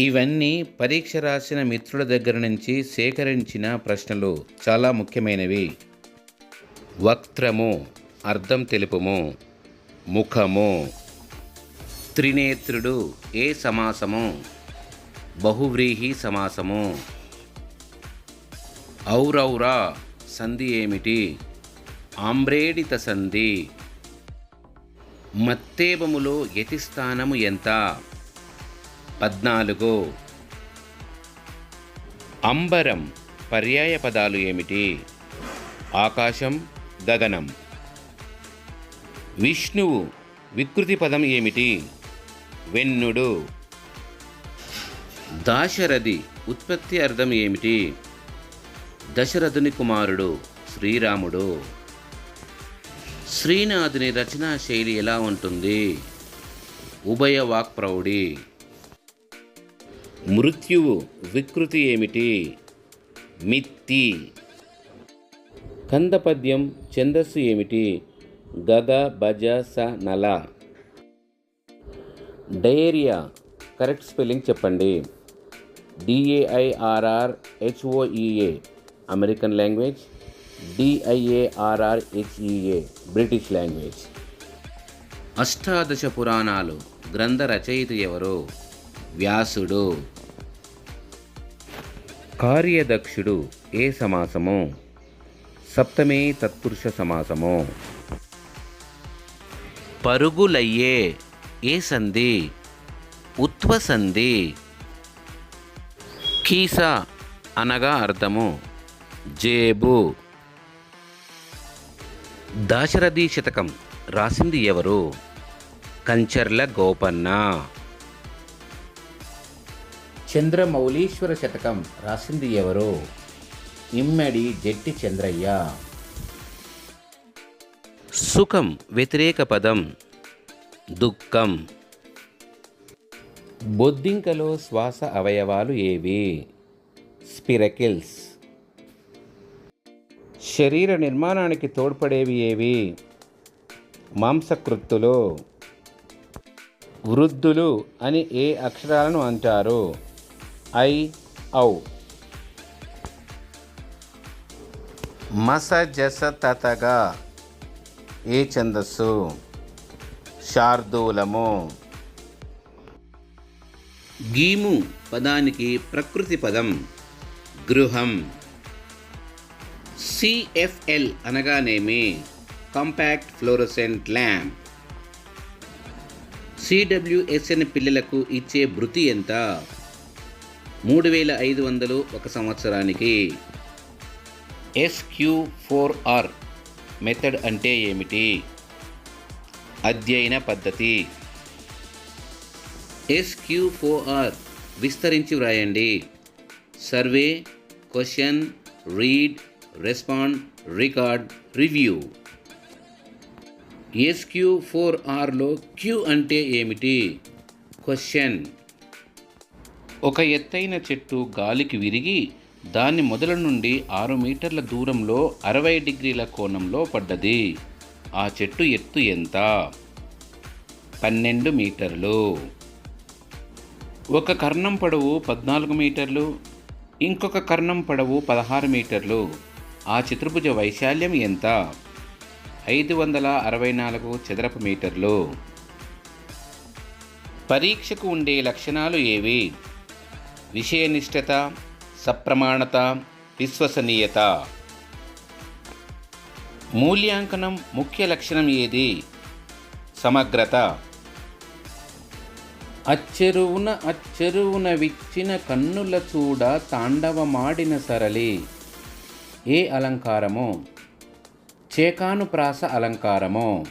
ఇవన్నీ పరీక్ష రాసిన మిత్రుల దగ్గర నుంచి సేకరించిన ప్రశ్నలు చాలా ముఖ్యమైనవి. వక్త్రము అర్థం తెలుపుము. ముఖము త్రినేత్రుడు ఏ సమాసము? బహువ్రీహి సమాసము. ఔరౌరా సంధి ఏమిటి? ఆమ్రేడిత సంధి. మత్తేబములో యతిస్థానము ఎంత? పద్నాలుగు. అంబరం పర్యాయ పదాలు ఏమిటి? ఆకాశం గగనం. విష్ణువు వికృతి పదం ఏమిటి? వెన్నుడు. దాశరథి ఉత్పత్తి అర్థం ఏమిటి? దశరథుని కుమారుడు శ్రీరాముడు. శ్రీనాథుని రచనా శైలి ఎలా ఉంటుంది? ఉభయ వాక్ప్రౌఢి. మృత్యువు వికృతి ఏమిటి? మిత్తి. కందపద్యం ఛందస్సు ఏమిటి? గద భజ స నల డయేరియా కరెక్ట్ స్పెల్లింగ్ చెప్పండి. D A I R R H O E A American language. D I A R R H E A British language. అష్టాదశ పురాణాలు గ్రంథ రచయిత ఎవరు? వ్యాసుడు. కార్యదక్షుడు ఏ సమాసము? సప్తమే తత్పురుష సమాసము. పరుగులయ్యే ఏ సంధి? ఉత్వ సంధి కీస అనగా అర్థము. జేబు. దాశరథి శతకం రాసింది ఎవరు? కంచర్ల గోపన్న. చంద్రమౌళీశ్వర శతకం రాసింది ఎవరు? ఇమ్మడి జట్టి చంద్రయ్య. సుఖం వ్యతిరేక పదం దుఃఖం. బొద్దింకలో శ్వాస అవయవాలు ఏవి? స్పిరకిల్స్. శరీర నిర్మాణానికి తోడ్పడేవి ఏవి? మాంసకృత్తులు. వృద్ధులు అని ఏ అక్షరాలను అంటారు? ఐ ఔ. మసజస తతగా ఏ ఛందస్సు? శార్దూలము. గీము పదానికి ప్రకృతి పదం గృహం. సిఎఫ్ఎల్ అనగానేమి? Compact fluorescent lamp. సిడబ్ల్యూఎస్ఎన్ పిల్లలకు ఇచ్చే భృతి ఎంత? మూడు వేల ఐదు వందలు ఒక సంవత్సరానికి ఎస్క్యూ ఫోర్ ఆర్ మెథడ్ అంటే ఏమిటి? అధ్యయన పద్ధతి. ఎస్క్యూ ఫోర్ ఆర్ విస్తరించి వ్రాయండి. Survey question read respond record review. S Q four ఆర్లో Q అంటే ఏమిటి? క్వశ్చన్. ఒక ఎత్తైన చెట్టు గాలికి విరిగి దాని మొదల నుండి ఆరు మీటర్ల దూరంలో అరవై డిగ్రీల కోణంలో పడ్డది. ఆ చెట్టు ఎత్తు ఎంత? పన్నెండు మీటర్లు. ఒక కర్ణం పొడవు పద్నాలుగు మీటర్లు. ఇంకొక కర్ణం పొడవు పదహారు మీటర్లు. ఆ చతుర్భుజ వైశాల్యం ఎంత? ఐదు వందల అరవై నాలుగు చదరపు మీటర్లు. పరీక్షకు ఉండే లక్షణాలు ఏవి? విషయనిష్టత సప్రమాణత విశ్వసనీయత. మూల్యాంకనం ముఖ్య లక్షణం ఏది? సమగ్రత. అచ్చెరువున అచ్చెరువున విచ్చిన కన్నుల చూడ తాండవమాడిన సరళి. ఏ అలంకారము? చేకాను ప్రాస అలంకారము.